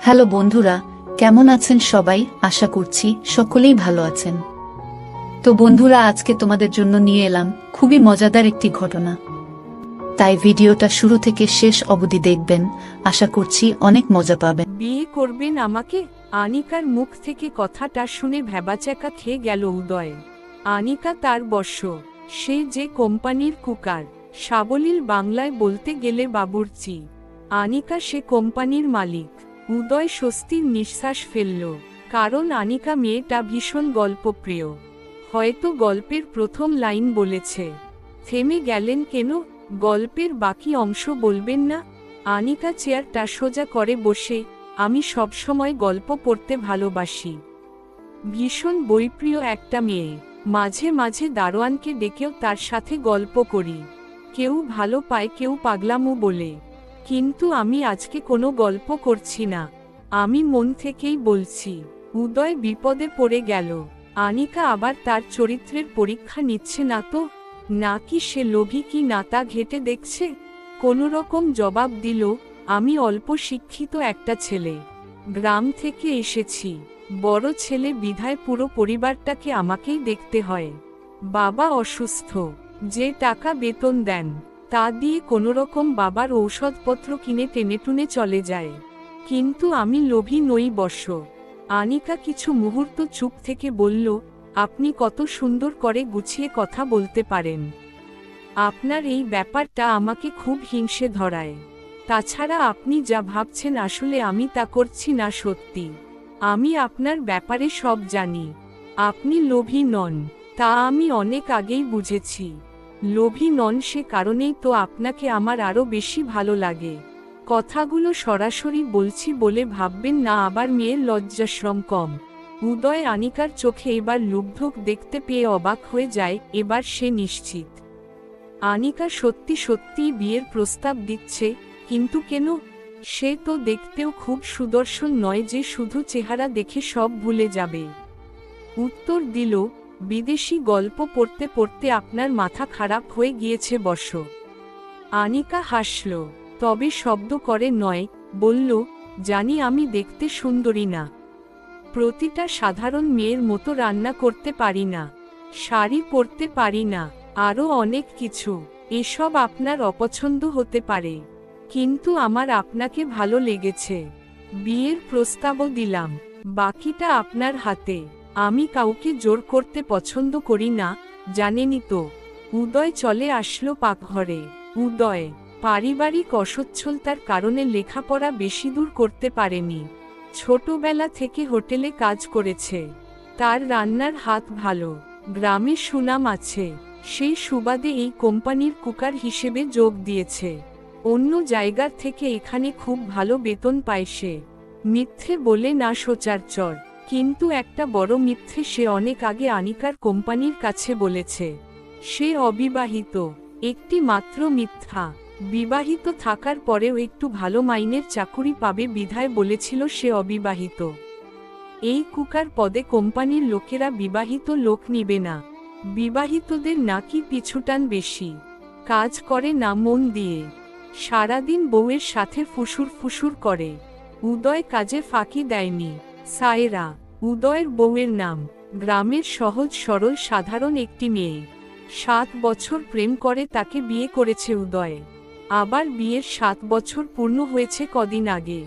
Hello বন্ধুরা, কেমন আছেন সবাই? আশা করছি সকলেই ভালো আছেন। তো বন্ধুরা, আজকে তোমাদের জন্য নিয়ে এলাম খুবই মজাদার একটি ঘটনা। তাই ভিডিওটা শুরু থেকে শেষ অবধি দেখবেন, আশা করছি অনেক মজা পাবেন। বিয়ে করবেন আমাকে? আনিকার মুখ থেকে কথাটা শুনে ভেবাচাকা খেয়ে গেল উদয়। আনিকা তার বর্ষ, সে যে কোম্পানির কুকার, সাবলীল বাংলায় বলতে গেলে বাবুর্চি। আনিকা সে কোম্পানির মালিক। উদয় স্বস্তির নিঃশ্বাস ফেলল, কারণ আনিকা মেয়েটা ভীষণ গল্পপ্রিয়। হয়তো গল্পের প্রথম লাইন বলেছে, থেমে গেলেন কেন? গল্পের বাকি অংশ বলবেন না? আনিকা চেয়ারটা সোজা করে বসে, আমি সবসময় গল্প পড়তে ভালোবাসি। ভীষণ বইপ্রিয় একটা মেয়ে। মাঝে মাঝে দারোয়ানকে ডেকেও তার সাথে গল্প করি। কেউ ভালো পায়, কেউ পাগলামো বলে। কিন্তু আমি আজকে কোনো গল্প করছি না। আমি মন থেকেই বলছি, উদয় বিপদে পড়ে গেল। আনিকা আবার তার চরিত্রের পরীক্ষা নিচ্ছে না তো? নাকি সে লোভী কি না তা ঘেটে দেখছে? কোনো রকম জবাব দিল, আমি অল্প শিক্ষিত একটা ছেলে। গ্রাম থেকে এসেছি। বড় ছেলে বিধায় পুরো পরিবারটাকে আমাকেই দেখতে হয়। বাবা অসুস্থ। যে টাকা বেতন দেন। তা দিয়ে কোনোরকম বাবার ঔষধপত্র কিনে টেনেটুনে চলে যায়। কিন্তু আমি লোভী নই বর্ষ আনিকা কিছু মুহূর্ত চুপ থেকে বলল, আপনি কত সুন্দর করে গুছিয়ে কথা বলতে পারেন। আপনার এই ব্যাপারটা আমাকে খুব হিংসে ধরায়। তাছাড়া আপনি যা ভাবছেন আসলে আমি তা করছি না সত্যি। আমি আপনার ব্যাপারে সব জানি। আপনি লোভী নন। তা আমি অনেক আগেই বুঝেছি। লোভী নন সে কারণেই তো আপনাকে আমার আরও বেশি ভালো লাগে। কথাগুলো সরাসরি বলছি বলে ভাববেন না আবার মেয়ের লজ্জাশ্রম কম। উদয় আনিকার চোখে এবার লুব্ধক দেখতে পেয়ে অবাক হয়ে যায়, এবার সে নিশ্চিত। আনিকা সত্যি সত্যিই বিয়ের প্রস্তাব দিচ্ছে, কিন্তু কেন? সে তো দেখতেও খুব সুদর্শন নয় যে শুধু চেহারা দেখে সব ভুলে যাবে। উত্তর দিল বিদেশি গল্প পড়তে পড়তে আপনার মাথা খারাপ হয়ে গিয়েছে বর্ষ। আনিকা হাসল, তবে শব্দ করে নয়, বলল, জানি আমি দেখতে সুন্দরী না। প্রতিটা সাধারণ মেয়ের মতো রান্না করতে পারি না, শাড়ি পরতে পারি না আরও অনেক কিছু, এসব আপনার অপছন্দ হতে পারে। কিন্তু আমার আপনাকে ভালো লেগেছে। বিয়ের প্রস্তাবও দিলাম, বাকিটা আপনার হাতে। আমি কাউকে জোর করতে পছন্দ করি না, জানেনই তো। উদয় চলে আসলো পাকঘরে। উদয়, পারিবারিক অসচ্ছলতার কারণে লেখাপড়া বেশি দূর করতে পারেনি। ছোটবেলা থেকে হোটেলে কাজ করেছে। তার রান্নার হাত ভালো। গ্রামে সুনাম আছে। সেই সুবাদে এই কোম্পানির কুকার হিসেবে যোগ দিয়েছে। অন্য জায়গার থেকে এখানে খুব ভালো বেতন পায় সে। মিথ্যে বলে না সোচারচর কিন্তু একটা বড় মিথ্যে সে অনেক আগে আনিকার কোম্পানির কাছে বলেছে। সে অবিবাহিত, একটি মাত্র মিথ্যা। বিবাহিত থাকার পরেও একটু ভালো মাইনের চাকুরি পাবে বিধায় বলেছিল সে অবিবাহিত। এই কুকার পদে কোম্পানির লোকেরা বিবাহিত লোক নিবে না। বিবাহিতদের নাকি পিছুটান বেশি। কাজ করে না মন দিয়ে। সারাদিন বউয়ের সাথে ফুসুর ফুসুর করে। উদয় কাজে ফাঁকি দেয়নি। সায়েরা, উদয়ের বউয়ের নাম। গ্রামের সহজ সরল সাধারণ একটি মেয়ে। সাত বছর প্রেম করে তাকে বিয়ে করেছে উদয়। আবার বিয়ের সাত বছর পূর্ণ হয়েছে কদিন আগে।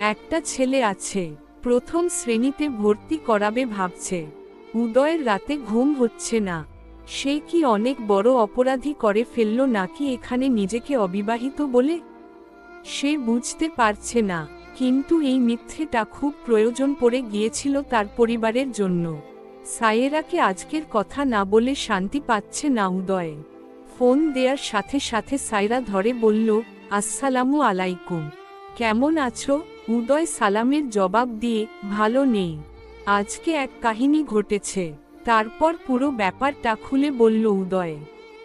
একটা ছেলে আছে, প্রথম শ্রেণীতে ভর্তি করাবে ভাবছে। উদয়ের রাতে ঘুম হচ্ছে না। সে কি অনেক বড় অপরাধী করে ফেলল নাকি এখানে নিজেকে অবিবাহিত বলে? সে বুঝতে পারছে না। কিন্তু এই মিথ্যেটা খুব প্রয়োজন পড়ে গিয়েছিল তার পরিবারের জন্য। সায়েরাকে আজকের কথা না বলে শান্তি পাচ্ছে না উদয়। ফোন দেওয়ার সাথে সাথে সায়রা ধরে বলল, আসসালামু আলাইকুম। কেমন আছো? উদয় সালামের জবাব দিয়ে, ভালো নেই। আজকে এক কাহিনী ঘটেছে। তারপর পুরো ব্যাপারটা খুলে বলল উদয়।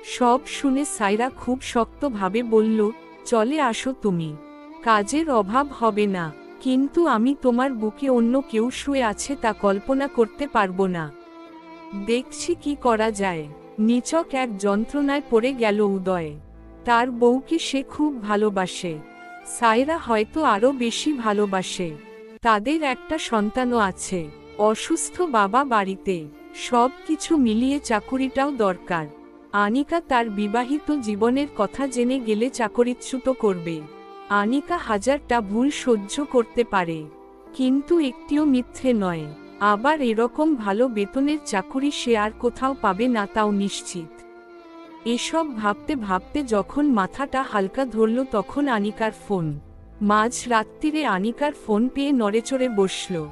সব শুনে সাইরা খুব শক্তভাবে বলল, চলে আসো তুমি। কাজের অভাব হবে না, কিন্তু আমি তোমার বুকে অন্য কেউ শুয়ে আছে তা কল্পনা করতে পারব না। দেখছি কি করা যায়। নিচক এক যন্ত্রণায় পড়ে গেল উদয়। তার বউকে সে খুব ভালোবাসে। সায়রা হয়তো আরও বেশি ভালোবাসে। তাদের একটা সন্তানও আছে। অসুস্থ বাবা বাড়িতে। সব কিছু মিলিয়ে চাকুরিটাও দরকার। আনিকা তার বিবাহিত জীবনের কথা জেনে গেলে চাকরিচ্যুত করবে। আনিকা হাজারটা ভুল সহ্য করতে পারে। কিন্তু একটিও মিথ্যে নয়। আবার এরকম ভালো বেতনের চাকুরি সে আর কোথাও পাবে না তাও নিশ্চিত। এসব ভাবতে ভাবতে যখন মাথাটা হালকা ধরল তখন আনিকার ফোন। মাঝ রাত্রিরে আনিকার ফোন পেয়ে নড়েচড়ে বসল।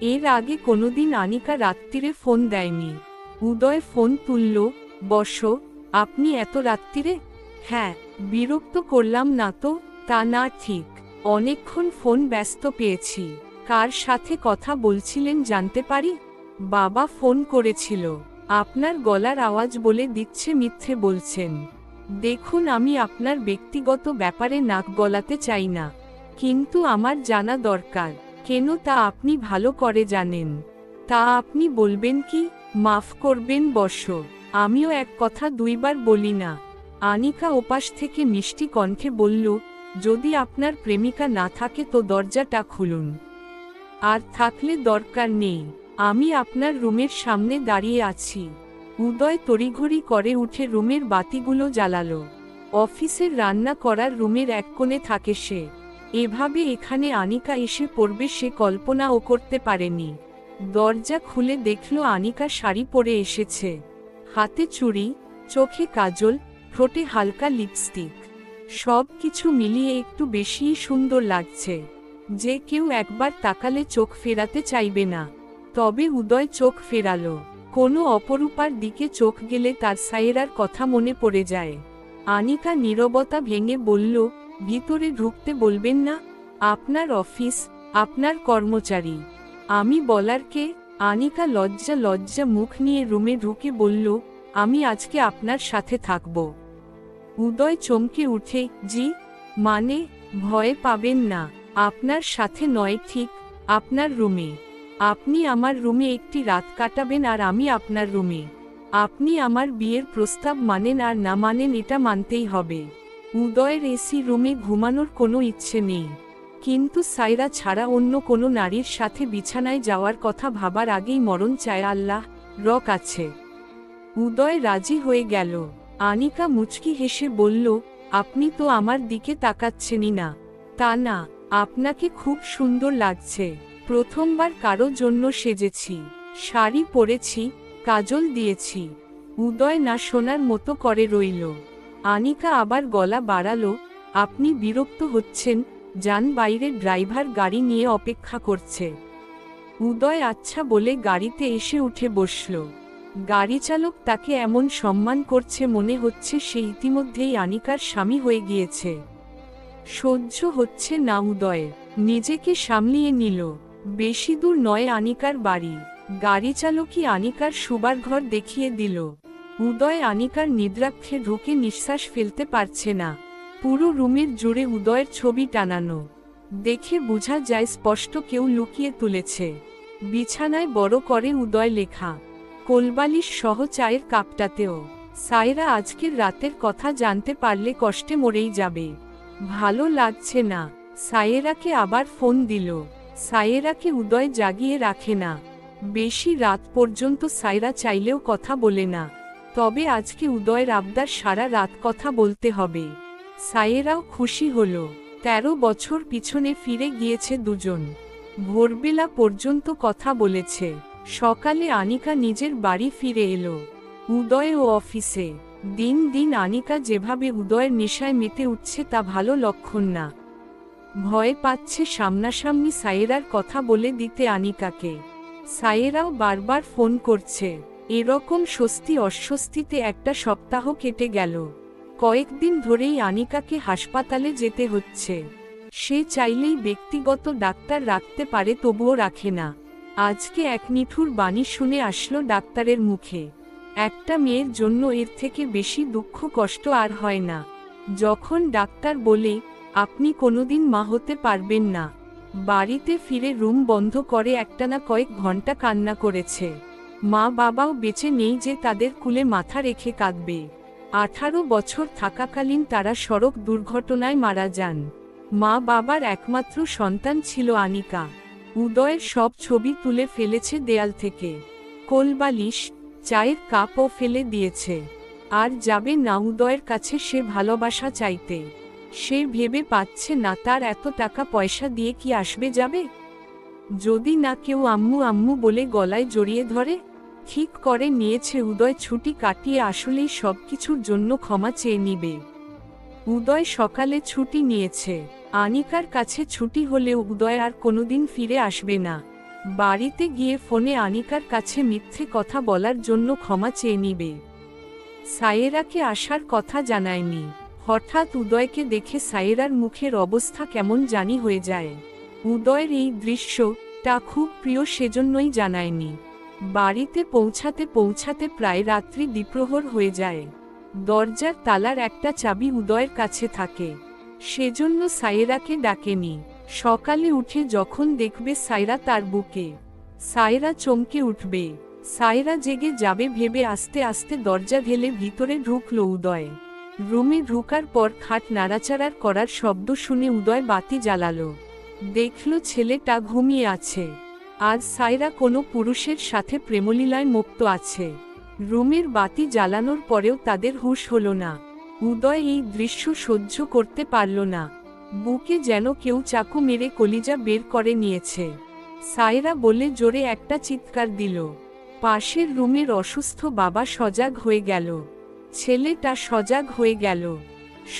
এর আগে কোনোদিন আনিকা রাত্রিরে ফোন দেয়নি। উদয় ফোন তুলল, বসো, আপনি এত রাত্রিরে হ্যাঁ বিরক্ত করলাম না তো। তা না ঠিক। অনেকক্ষণ ফোন ব্যস্ত পেয়েছি। কার সাথে কথা বলছিলেন জানতে পারি? বাবা ফোন করেছিল। আপনার গলার আওয়াজ বলে দিচ্ছে মিথ্যে বলছেন। দেখুন আমি আপনার ব্যক্তিগত ব্যাপারে নাক গলাতে চাই না। কিন্তু আমার জানা দরকার। কেন তা আপনি ভালো করে জানেন। তা আপনি বলবেন কি? মাফ করবেন বস আমিও এক কথা দুইবার বলি না। আনিকা ওপাশ থেকে মিষ্টি কণ্ঠে বলল যদি আপনার প্রেমিকা না থাকে তো দরজাটা খুলুন। আর থাকলে দরকার নেই। আমি আপনার রুমের সামনে দাঁড়িয়ে আছি। উদয় তড়িঘড়ি করে উঠে রুমের বাতিগুলো জ্বালালো। অফিসের রান্না করার রুমের এক কোণে থাকে সে। এভাবে এখানে আনিকা এসে পড়বে সে কল্পনাও করতে পারেনি। দরজা খুলে দেখল আনিকা শাড়ি পরে এসেছে। হাতে চুড়ি, চোখে কাজল, ঠোঁটে হালকা লিপস্টিক। সব কিছু মিলিয়ে একটু বেশিই সুন্দর লাগছে। যে কেউ একবার তাকালে চোখ ফেরাতে চাইবে না। তবে উদয় চোখ ফেরালো। কোনো অপরূপার দিকে চোখ গেলে তার সায়েরার কথা মনে পড়ে যায়। আনিকা নীরবতা ভেঙে বলল, ভিতরে ঢুকতে বলবেন না। আপনার অফিস, আপনার কর্মচারী। আমি বলার কে? আনিকা লজ্জা লজ্জা মুখ নিয়ে রুমে ঢুকে বলল, আমি আজকে আপনার সাথে থাকব। উদয় চমকে উঠে, জি মানে ভয় পাবেন না, আপনার সাথে নয় ঠিক, আপনার রুমে। আপনি আমার রুমে একটি রাত কাটাবেন আর আমি আপনার রুমে। আপনি আমার বিয়ের প্রস্তাব মানেন আর না মানেন এটা মানতেই হবে। উদয়ের এসি রুমে ঘুমানোর কোনো ইচ্ছে নেই। কিন্তু সাইরা ছাড়া অন্য কোনো নারীর সাথে বিছানায় যাওয়ার কথা ভাবার আগেই মরণ চায় আল্লাহ, রক আছে। উদয় রাজি হয়ে গেল। আনিকা মুচকি হেসে বলল, আপনি তো আমার দিকে তাকাচ্ছেনই না। তা না, আপনাকে খুব সুন্দর লাগছে। প্রথমবার কারও জন্য সেজেছি। শাড়ি পরেছি, কাজল দিয়েছি। উদয় না শোনার মতো করে রইল। আনিকা আবার গলা বাড়ালো, আপনি বিরক্ত হচ্ছেন, যান বাইরে ড্রাইভার গাড়ি নিয়ে অপেক্ষা করছে। উদয় আচ্ছা বলে গাড়িতে এসে উঠে বসল। গাড়ি চালক তাকে এমন সম্মান করছে মনে হচ্ছে সে ইতিমধ্যেই আনিকার স্বামী হয়ে গিয়েছে। সহ্য হচ্ছে না উদয়ের নিজেকে সামলিয়ে নিল। বেশি দূর নয় আনিকার বাড়ি। গাড়ি চালকই আনিকার শুবার ঘর দেখিয়ে দিল। উদয় আনিকার নিদ্রাক্ষে ঢুকে নিঃশ্বাস ফেলতে পারছে না। পুরো রুমের জুড়ে উদয়ের ছবি টানানো। দেখে বোঝা যায় স্পষ্ট কেউ লুকিয়ে তুলেছে। বিছানায় বড় করে উদয় লেখা। কোলবালিশ সহ চায়ের কাপটাতেও। সায়রা আজকের রাতের কথা জানতে পারলে কষ্টে মরেই যাবে। ভালো লাগছে না। সায়েরাকে আবার ফোন দিল। সায়েরাকে উদয় জাগিয়ে রাখে না। বেশি রাত পর্যন্ত সায়রা চাইলেও কথা বলে না। তবে আজকে উদয়ের আবদার সারা রাত কথা বলতে হবে। সায়েরাও খুশি হল। তেরো বছর পিছনে ফিরে গিয়েছে দুজন। ভোরবেলা পর্যন্ত কথা বলেছে। সকালে আনিকা নিজের বাড়ি ফিরে এলো। উদয় ও অফিসে। দিন দিন আনিকা যেভাবে উদয়ের নেশায় মেতে উঠছে তা ভালো লক্ষণ না। ভয় পাচ্ছে সামনাসামনি সায়েরার কথা বলে দিতে আনিকাকে। সায়েরাও বারবার ফোন করছে। এরকম স্বস্তি অস্বস্তিতে একটা সপ্তাহ কেটে গেল। কয়েকদিন ধরেই আনিকাকে হাসপাতালে যেতে হচ্ছে। সে চাইলেই ব্যক্তিগত ডাক্তার রাখতে পারে তবুও রাখে না। আজকে এক নিঠুর বাণী শুনে আসলো ডাক্তারের মুখে। একটা মেয়ের জন্য এর থেকে বেশি দুঃখ কষ্ট আর হয় না। যখন ডাক্তার বলে, আপনি কোনোদিন মা হতে পারবেন না। বাড়িতে ফিরে রুম বন্ধ করে একটানা কয়েক ঘণ্টা কান্না করেছে। মা বাবাও বেঁচে নেই যে তাদের কুলে মাথা রেখে কাঁদবে। আঠারো বছর থাকাকালীন তারা সড়ক দুর্ঘটনায় মারা যান। মা বাবার একমাত্র সন্তান ছিল আনিকা। উদয়ের সব ছবি তুলে ফেলেছে দেয়াল থেকে। কোলবালিশ চায়ের কাপও ফেলে দিয়েছে। আর যাবে না উদয়ের কাছে সে ভালোবাসা চাইতে। সে ভেবে পাচ্ছে, না, তার এত টাকা পয়সা দিয়ে কি আসবে যাবে? যদি না কেউ আম্মু আম্মু বলে গলায় জড়িয়ে ধরে, ঠিক করে নিয়েছে উদয় ছুটি কাটিয়ে আসলেই সব কিছুর জন্য ক্ষমা চেয়ে নিবে। উদয় সকালে ছুটি নিয়েছে। আনিকার কাছে ছুটি হলেও উদয় আর কোনোদিন ফিরে আসবে না। বাড়িতে গিয়ে ফোনে আনিকার কাছে মিথ্যে কথা বলার জন্য ক্ষমা চেয়ে নিবে। সায়েরাকে আসার কথা জানায়নি। হঠাৎ উদয়কে দেখে সায়েরার মুখের অবস্থা কেমন জানি হয়ে যায়। উদয়ের এই দৃশ্য তা খুব প্রিয় সেজন্যই জানায়নি। বাড়িতে পৌঁছাতে পৌঁছাতে প্রায় রাত্রি দ্বিপ্রহর হয়ে যায়। দরজার তালার একটা চাবি উদয়ের কাছে থাকে। সেজন্য সায়েরাকে ডাকেনি। সকালে উঠে যখন দেখবে সায়রা তার বুকে। সায়রা চমকে উঠবে। সায়রা জেগে যাবে ভেবে আস্তে আস্তে দরজা ঢেলে ভিতরে ঢুকল উদয়। রুমে ঢুকার পর খাট নাড়াচাড়ার করার শব্দ শুনে উদয় বাতি জ্বালালো। দেখল ছেলেটা ঘুমিয়ে আছে। আজ সায়রা কোনো পুরুষের সাথে প্রেমলীলায় মুক্ত আছে। রুমের বাতি জ্বালানোর পরেও তাদের হুশ হল না। উদয় এই দৃশ্য সহ্য করতে পারল না। বুকে যেন কেউ চাকু মেরে কলিজা বের করে নিয়েছে। সায়রা বলে জোরে একটা চিৎকার দিল। পাশের রুমের অসুস্থ বাবা সজাগ হয়ে গেল। ছেলেটা সজাগ হয়ে গেল।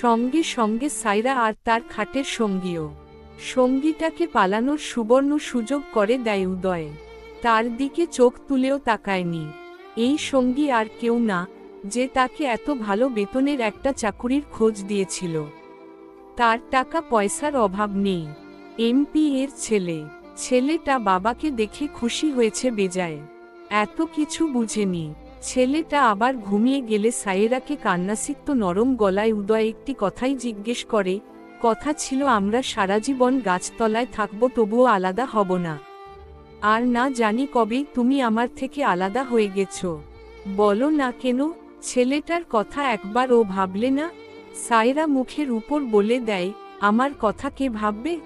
সঙ্গে সঙ্গে সায়রা আর তার খাটের সঙ্গীও। সঙ্গীটাকে পালানোর সুবর্ণ সুযোগ করে দেয় উদয়। তার দিকে চোখ তুলেও তাকায়নি। এই সঙ্গী আর কেউ না, যে তাকে এত ভালো বেতনের একটা চাকুরির খোঁজ দিয়েছিল। তার টাকা পয়সার অভাব নেই। এমপি এর ছেলে। ছেলেটা বাবাকে দেখে খুশি হয়েছে বেজায়। এত কিছু বুঝেনি। ছেলেটা আবার ঘুমিয়ে গেলে সায়েরাকে কান্নাসিক্ত নরম গলায় উদয় একটি কথাই জিজ্ঞেস করে, কথা ছিল আমরা সারা জীবন গাছতলায় থাকব, তবুও আলাদা হব না। আর না জানি কবে তুমি আমার থেকে আলাদা হয়ে গেছো। বলো না কেন? ছেলেটার কথা একবার ও ভাবলে না? সায়রা মুখের উপর বলে দেয়, আমার কথা কে ভাববে?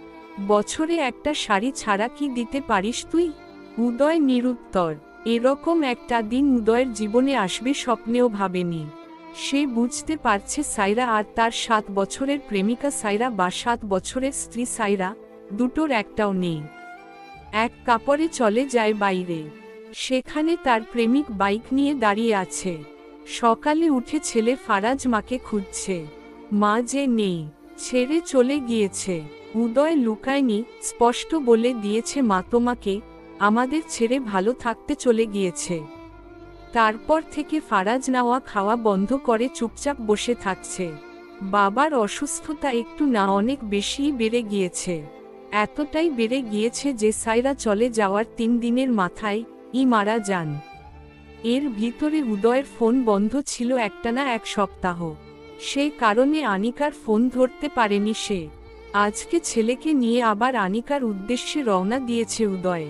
বছরে একটা শাড়ি ছাড়া কি দিতে পারিস তুই? উদয় নিরুত্তর, এরকম একটা দিন উদয়ের জীবনে আসবে স্বপ্নেও ভাবেনি। সে বুঝতে পারছে সাইরা আর তার সাত বছরের প্রেমিকা সাইরা বা সাত বছরের স্ত্রী সাইরা দুটোর একটাও নেই। এক কাপড়ে চলে যায় বাইরে। সেখানে তার প্রেমিক বাইক নিয়ে দাঁড়িয়ে আছে। সকালে উঠে ছেলে ফারাজ মাকে খুঁজছে। মা যে নেই, ছেড়ে চলে গিয়েছে। উদয় লুকায়নি, স্পষ্ট বলে দিয়েছে মা তোমাকে, আমাদের ছেড়ে ভালো থাকতে চলে গিয়েছে। তারপর থেকে ফারাজ নাওয়া খাওয়া বন্ধ করে চুপচাপ বসে থাকছে। বাবার অসুস্থতা একটু না অনেক বেশিই বেড়ে গিয়েছে। এতটাই বেড়ে গিয়েছে যে সাইরা চলে যাওয়ার তিন দিনের মাথায় ই মারা যান। এর ভিতরে উদয়ের ফোন বন্ধ ছিল একটানা এক সপ্তাহ। সে কারণে আনিকার ফোন ধরতে পারেনি সে। আজকে ছেলেকে নিয়ে আবার আনিকার উদ্দেশ্যে রওনা দিয়েছে উদয়।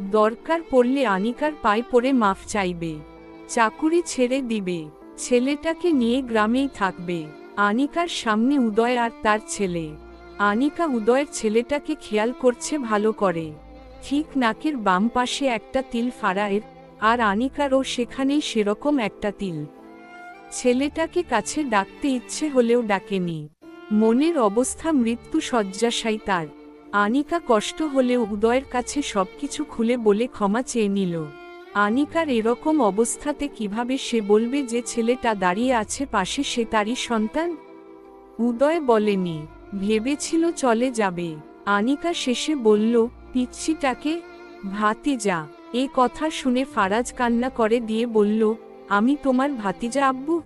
দরকার পড়লে আনিকার পায়ে পড়ে মাফ চাইবে। চাকুরি ছেড়ে দিবে। ছেলেটাকে নিয়ে গ্রামেই থাকবে। আনিকার সামনে উদয় আর তার ছেলে। আনিকা উদয়ের ছেলেটাকে খেয়াল করছে ভালো করে। ঠিক নাকের বাম পাশে একটা তিল ফাড়ায়ের, আর আনিকারও সেখানেই সেরকম একটা তিল। ছেলেটাকে কাছে ডাকতে ইচ্ছে হলেও ডাকেনি। মনের অবস্থা মৃত্যু শয্যাশায়ী তার। আনিকা কষ্ট হলেও উদয়ের কাছে সবকিছু খুলে বলে ক্ষমা চেয়ে নিল। আনিকার এরকম অবস্থাতে কীভাবে সে বলবে যে ছেলেটা দাঁড়িয়ে আছে পাশে সে তারই সন্তান? উদয় বলেনি। ভেবেছিল চলে যাবে। আনিকা শেষে বলল, পিচ্ছিটাকে, ভাতিজা, এ কথা শুনে ফারাজ কান্না করে দিয়ে বলল, আমি তোমার ভাতিজা আব্বু।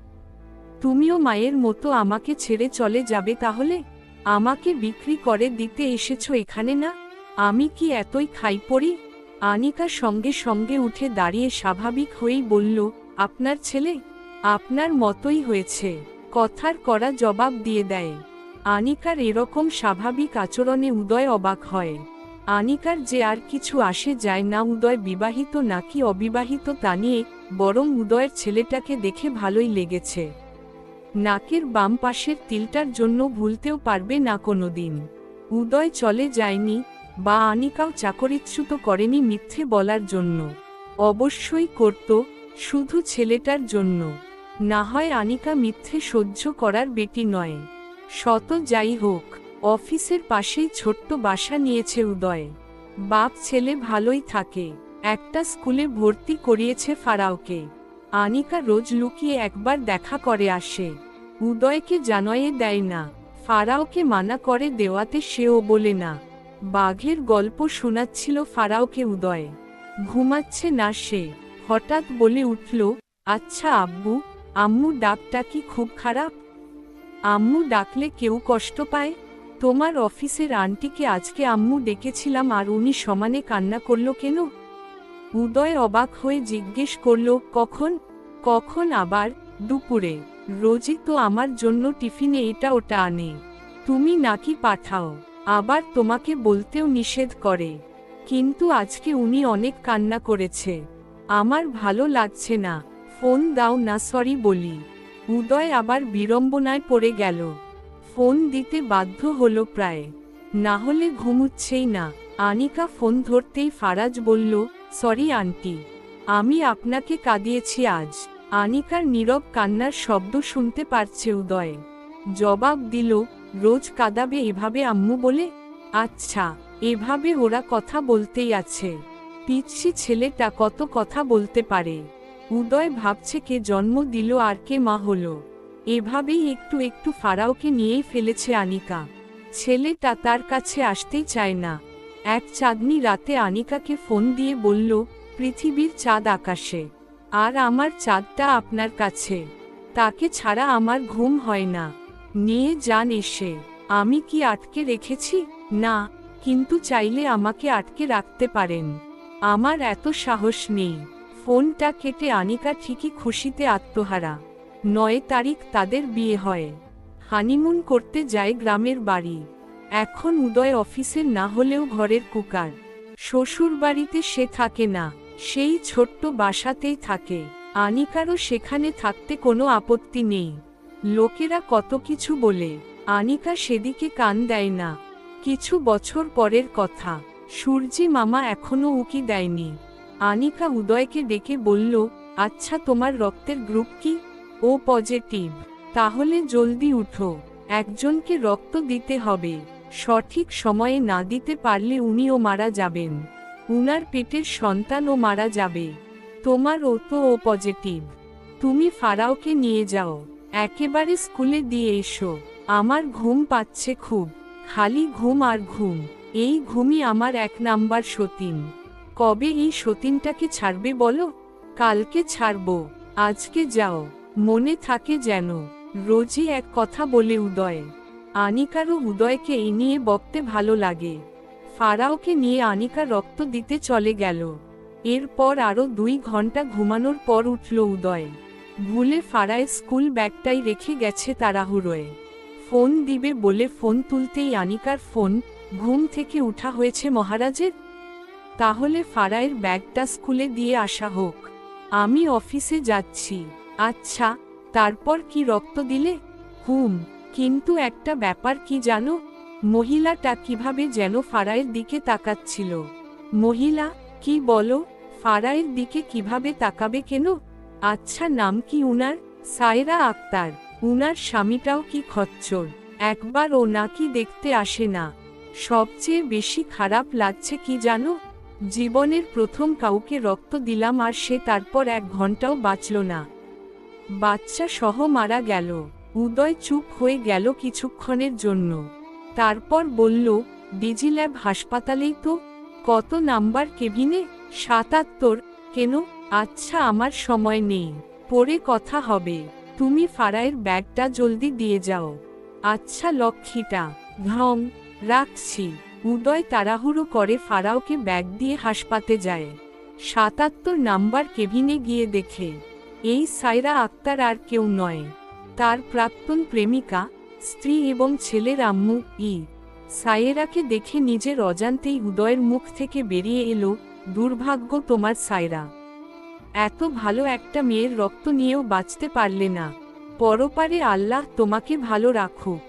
তুমিও মায়ের মতো আমাকে ছেড়ে চলে যাবে তাহলে? আমাকে বিক্রি করে দিতে এসেছ এখানে না? আমি কি এতই খাই পড়ি? আনিকা সঙ্গে সঙ্গে উঠে দাঁড়িয়ে স্বাভাবিক হয়েই বলল, আপনার ছেলে? আপনার মতোই হয়েছে। কথার করা জবাব দিয়ে দেয়। আনিকার এরকম স্বাভাবিক আচরণে উদয় অবাক হয়। আনিকার যে আর কিছু আসে যায় না উদয় বিবাহিত নাকি অবিবাহিত তা নিয়ে, বরং উদয়ের ছেলেটাকে দেখে ভালোই লেগেছে। নাকের বাম পাশের তিলটার জন্য ভুলতেও পারবে না কোনোদিন। উদয় চলে যায়নি, বা আনিকাও চাকরিচ্যুত করেনি মিথ্যে বলার জন্য। অবশ্যই করত, শুধু ছেলেটার জন্য। না হয় আনিকা মিথ্যে সহ্য করার বেটি নয়। শত যাই হোক, অফিসের পাশেই ছোট্ট বাসা নিয়েছে উদয়। বাপ ছেলে ভালোই থাকে, একটা স্কুলে ভর্তি করিয়েছে ফারাওকে। আনিকা রোজ লুকিয়ে একবার দেখা করে আসে। উদয়কে জানয়ে দেয় না, ফারাওকে মানা করে দেওয়াতে সেও বলে না। বাঘের গল্প শোনাচ্ছিল ফারাওকে উদয়। ঘুমাচ্ছে না সে, হঠাৎ বলে উঠল আচ্ছা আব্বু, আম্মু ডাকটা কি খুব খারাপ? আম্মু ডাকলে কেউ কষ্ট পায়? তোমার অফিসের আন্টিকে আজকে আম্মু ডেকেছিলাম আর উনি সমানে কান্না করল কেন? উদয় অবাক হয়ে জিজ্ঞেস করল, কখন? কখন আবার? দুপুরে। রোজই তো আমার জন্য টিফিনে এটা ওটা আনে। তুমি নাকি পাঠাও। আবার তোমাকে বলতেও নিষেধ করে। কিন্তু আজকে উনি অনেক কান্না করেছে। আমার ভালো লাগছে না। ফোন দাও না, সরি বলি। উদয় আবার বিড়ম্বনায় পড়ে গেল। ফোন দিতে বাধ্য হলো প্রায়। না হলে ঘুমুচ্ছেই না। আনিকা ফোন ধরতেই ফারাজ বলল, সরি, আন্টি। আমি আপনাকে কাঁদিয়েছি আজ। আনিকার নীরব কান্নার শব্দ শুনতে পারছে উদয়। জবাব দিল, রোজ কাঁদাবে এভাবে আম্মু বলে? আচ্ছা এভাবে ওরা কথা বলতেই আছে। পিচ্ছি ছেলেটা কত কথা বলতে পারে? উদয় ভাবছে কে জন্ম দিল আর কে মা হলো। এভাবেই একটু একটু ফারাওকে নিয়েই ফেলেছে আনিকা। ছেলেটা তার কাছে আসতেই চায় না। এক চাঁদনি রাতে আনিকাকে ফোন দিয়ে বলল, পৃথিবীর চাঁদ আকাশে। আর আমার চাঁদটা আপনার কাছে। তাকে ছাড়া আমার ঘুম হয় না। নিয়ে যান এসে। আমি কি আটকে রেখেছি? না, কিন্তু চাইলে আমাকে আটকে রাখতে পারেন। আমার এত সাহস নেই। ফোনটা কেটে আনিকা ঠিকই খুশিতে আত্মহারা। নয় তারিখ তাদের বিয়ে হয়। হানিমুন করতে যায় গ্রামের বাড়ি। এখন উদয় অফিসের না হলেও ঘরের কুকার। শ্বশুর বাড়িতে সে থাকে না, সেই ছোট্ট বাসাতেই থাকে। আনিকারও সেখানে থাকতে কোনো আপত্তি নেই। লোকেরা কত কিছু বলে, আনিকা সেদিকে কান দেয় না। কিছু বছর পরের কথা, সূর্যি মামা এখনও উকি দেয়নি। আনিকা উদয়কে ডেকে বলল আচ্ছা তোমার রক্তের গ্রুপ কি? ও পজিটিভ তাহলে জলদি উঠো। একজনকে রক্ত দিতে হবে। সঠিক সময়ে না দিতে পারলে উনিও মারা যাবেন। উনার পেটের সন্তানও মারা যাবে। তোমার ও তো ও পজিটিভ তুমি ফারাওকে নিয়ে যাও। একেবারে স্কুলে দিয়ে এসো। আমার ঘুম পাচ্ছে খুব। খালি ঘুম আর ঘুম। এই ঘুমই আমার এক নাম্বার সতীন। কবে এই সতীনটাকে ছাড়বে বলো? কালকে ছাড়ব, আজকে যাও। মনে থাকে যেন, রোজই এক কথা বলে উদয়। আনিকারও উদয়কে এই নিয়ে বকতে ভালো লাগে। ফারাওকে নিয়ে আনিকা রক্ত দিতে চলে গেল। এরপর আরও দুই ঘণ্টা ঘুমানোর পর উঠল উদয়। ভুলে ফারায় স্কুল ব্যাগটাই রেখে গেছে তাড়াহুড়োয়। ফোন দিবে বলে ফোন তুলতেই আনিকার ফোন, ঘুম থেকে উঠা হয়েছে মহারাজের। তাহলে ফারায়ের ব্যাগটা স্কুলে দিয়ে আসা হোক। আমি অফিসে যাচ্ছি। আচ্ছা তারপর কি রক্ত দিলে? হুম, কিন্তু একটা ব্যাপার কি জানো? মহিলাটা কীভাবে যেন ফারায়ের দিকে তাকাচ্ছিল। মহিলা, কি বলো? ফারায়ের দিকে কীভাবে তাকাবে কেন? আচ্ছা নাম কি উনার? সায়রা আক্তার। উনার স্বামীটাও কি খচ্চর? একবার ও নাকি দেখতে আসে না। সবচেয়ে বেশি খারাপ লাগছে কি জানো? জীবনের প্রথম কাউকে রক্ত দিলাম আর সে তারপর এক ঘন্টাও বাঁচল না। বাচ্চা সহ মারা গেল। উদয় চুপ হয়ে গেল কিছুক্ষণের জন্য। তারপর বলল, ডিজিল্যাব হাসপাতালেই তো। কত নাম্বার কেবিনে? সাতাত্তর। কেন? আচ্ছা আমার সময় নেই। পরে কথা হবে। তুমি ফারায়ের ব্যাগটা জলদি দিয়ে যাও। আচ্ছা লক্ষ্মীটা। ঘম রাখছি। উদয় তাড়াহুড়ো করে ফারাওকে ব্যাগ দিয়ে হাসপাতে যায়। সাতাত্তর নাম্বার কেবিনে গিয়ে দেখে, এই সাইরা আক্তার আর কেউ নয়। তার প্রাক্তন প্রেমিকা, স্ত্রী এবং ছেলের আম্মু, ই। সায়েরাকে দেখে নিজের অজান্তেই উদয়ের মুখ থেকে বেরিয়ে এলো, দুর্ভাগ্য তোমার সায়রা এত ভালো একটা মেয়ের রক্ত নিয়েও বাঁচতে পারলে না। পরপারে আল্লাহ তোমাকে ভালো রাখুক।